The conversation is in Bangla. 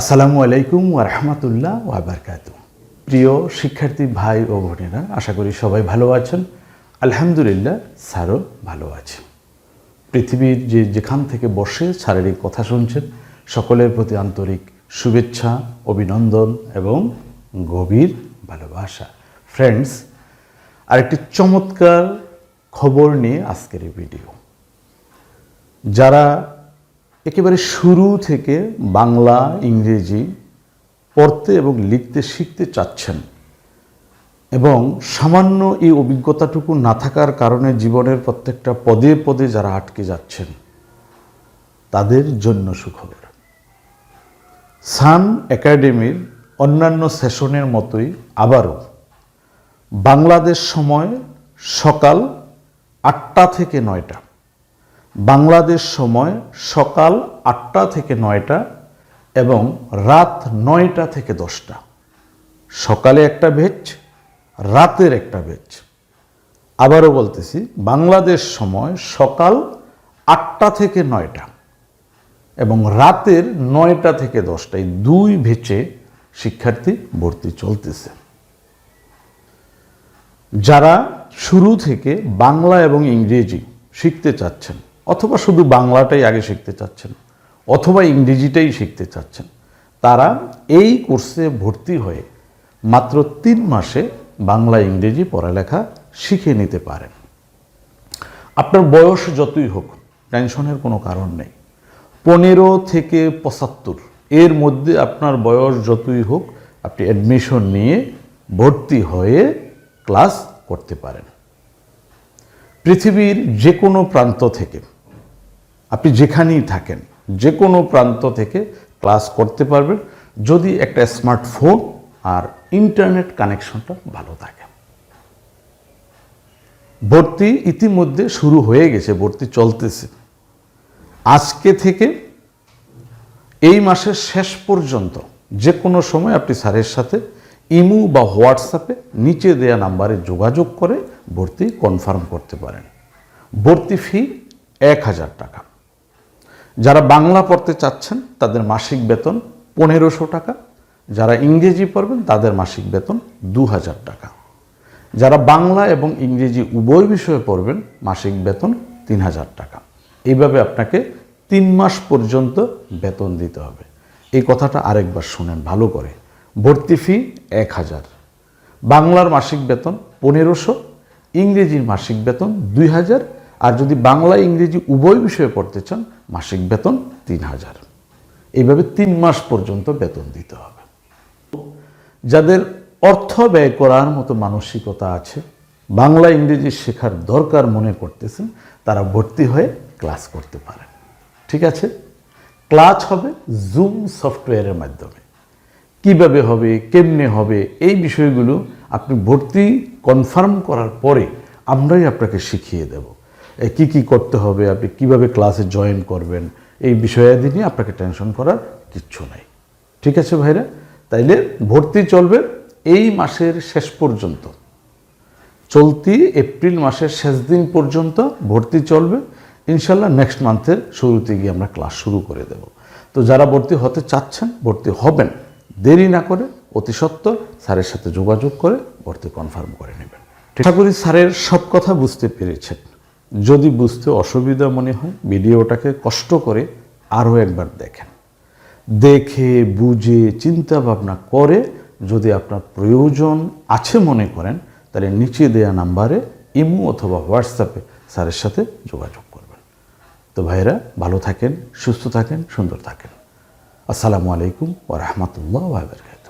আসসালামু আলাইকুম ওরহমতুল্লাহ ওয়াবারকাত প্রিয় শিক্ষার্থী ভাই ও বোনেরা, আশা করি সবাই ভালো আছেন। আলহামদুলিল্লাহ, স্যারও ভালো আছে। পৃথিবীর যে যেখান থেকে বসে শারীরিক কথা শুনছেন, সকলের প্রতি আন্তরিক শুভেচ্ছা, অভিনন্দন এবং গভীর ভালোবাসা। ফ্রেন্ডস, আরেকটি চমৎকার খবর নিয়ে আজকের এই ভিডিও। যারা একেবারে শুরু থেকে বাংলা, ইংরেজি পড়তে এবং লিখতে, শিখতে চাচ্ছেন। এবং সামান্য এই অভিজ্ঞতাটুকু না থাকার কারণে জীবনের প্রত্যেকটা পদে পদে যারা আটকে যাচ্ছেন, তাদের জন্য সুখবর। সান একাডেমির অন্যান্য সেশনের মতোই আবারও বাংলাদেশ সময় সকাল আটটা থেকে নয়টা। বাংলাদেশ সময় সকাল আটটা থেকে নয়টা এবং রাত নয়টা থেকে দশটা। সকালে একটা ভেজ রাতের একটা ভেজ আবারও বলতেছি, বাংলাদেশ সময় সকাল আটটা থেকে নয়টা এবং রাতের নয়টা থেকে দশটা এই দুই ভেচে শিক্ষার্থী ভর্তি চলতেছে। যারা শুরু থেকে বাংলা এবং ইংরেজি শিখতে চাচ্ছেন অথবা শুধু বাংলাটাই আগে শিখতে চাচ্ছেন, অথবা ইংরেজিটাই শিখতে চাচ্ছেন, তারা এই কোর্সে ভর্তি হয়ে মাত্র তিন মাসে বাংলা ইংরেজি পড়ালেখা শিখে নিতে পারেন। আপনার বয়স যতই হোক, টেনশনের কোনো কারণ নেই। পনেরো থেকে পঁচাত্তর, এর মধ্যে আপনার বয়স যতই হোক, আপনি অ্যাডমিশন নিয়ে ভর্তি হয়ে ক্লাস করতে পারেন। পৃথিবীর যে কোনো প্রান্ত থেকে আপনি যেখানেই থাকেন যে কোনো প্রান্ত থেকে ক্লাস করতে পারবেন। যদি একটা স্মার্টফোন আর ইন্টারনেট কানেকশনটা ভালো থাকে। ভর্তি ইতিমধ্যে শুরু হয়ে গেছে, ভর্তি চলতেছে। আজকে থেকে এই মাসের শেষ পর্যন্ত যে কোনো সময় আপনি স্যারের সাথে ইমু বা হোয়াটসঅ্যাপে নিচে দেয়া নাম্বারে যোগাযোগ করে ভর্তি কনফার্ম করতে পারেন। ভর্তি ফি এক হাজার টাকা। যারা বাংলা পড়তে চাচ্ছেন, তাদের মাসিক বেতন পনেরোশো টাকা। যারা ইংরেজি পড়বেন, তাদের মাসিক বেতন দু হাজার টাকা। যারা বাংলা এবং ইংরেজি উভয় বিষয়ে পড়বেন, মাসিক বেতন তিন হাজার টাকা। এইভাবে আপনাকে তিন মাস পর্যন্ত বেতন দিতে হবে। এই কথাটা আরেকবার শুনেন ভালো করে। ভর্তি ফি এক হাজার বাংলার মাসিক বেতন পনেরোশো, ইংরেজির মাসিক বেতন দুই হাজার আর যদি বাংলা, ইংরেজি উভয় বিষয়ে পড়তে চান, মাসিক বেতন তিন হাজার। এইভাবে তিন মাস পর্যন্ত বেতন দিতে হবে। যাদের অর্থ ব্যয় করার মতো মানসিকতা আছে, বাংলা, ইংরেজি শেখার দরকার মনে করতেছেন, তারা ভর্তি হয়ে ক্লাস করতে পারেন। ঠিক আছে? ক্লাস হবে জুম সফটওয়্যারের মাধ্যমে। কীভাবে হবে, কেমনে হবে, এই বিষয়গুলো আপনি ভর্তি কনফার্ম করার পরে আমরাই আপনাকে শিখিয়ে দেব। কি কি করতে হবে, আপনি কীভাবে ক্লাসে জয়েন করবেন, এই বিষয়াদি নিয়ে আপনাকে টেনশন করার কিচ্ছু নাই। ঠিক আছে ভাইরা? তাইলে ভর্তি চলবে এই মাসের শেষ পর্যন্ত। চলতি এপ্রিল মাসের শেষ দিন পর্যন্ত ভর্তি চলবে। ইনশাল্লাহ নেক্সট মান্থের শুরুতে গিয়ে আমরা ক্লাস শুরু করে দেব। তো যারা ভর্তি হতে চাচ্ছেন, ভর্তি হবেন, দেরি না করে অতি সত্বর স্যারের সাথে যোগাযোগ করে ভর্তি কনফার্ম করে নেবেন। আশা করি স্যারের সব কথা বুঝতে পেরেছেন। যদি বুঝতে অসুবিধা মনে হয়, ভিডিওটাকে কষ্ট করে আরও একবার দেখেন। দেখে, বুঝে চিন্তা ভাবনা করে যদি আপনার প্রয়োজন আছে মনে করেন, তাহলে নিচে দেয়া নাম্বারে ইমো অথবা হোয়াটসঅ্যাপে স্যারের সাথে যোগাযোগ করবেন। তো ভাইরা ভালো থাকেন, সুস্থ থাকেন, সুন্দর থাকেন। আসসালামু আলাইকুম ওরহমতুল্লাহ বাবরকাত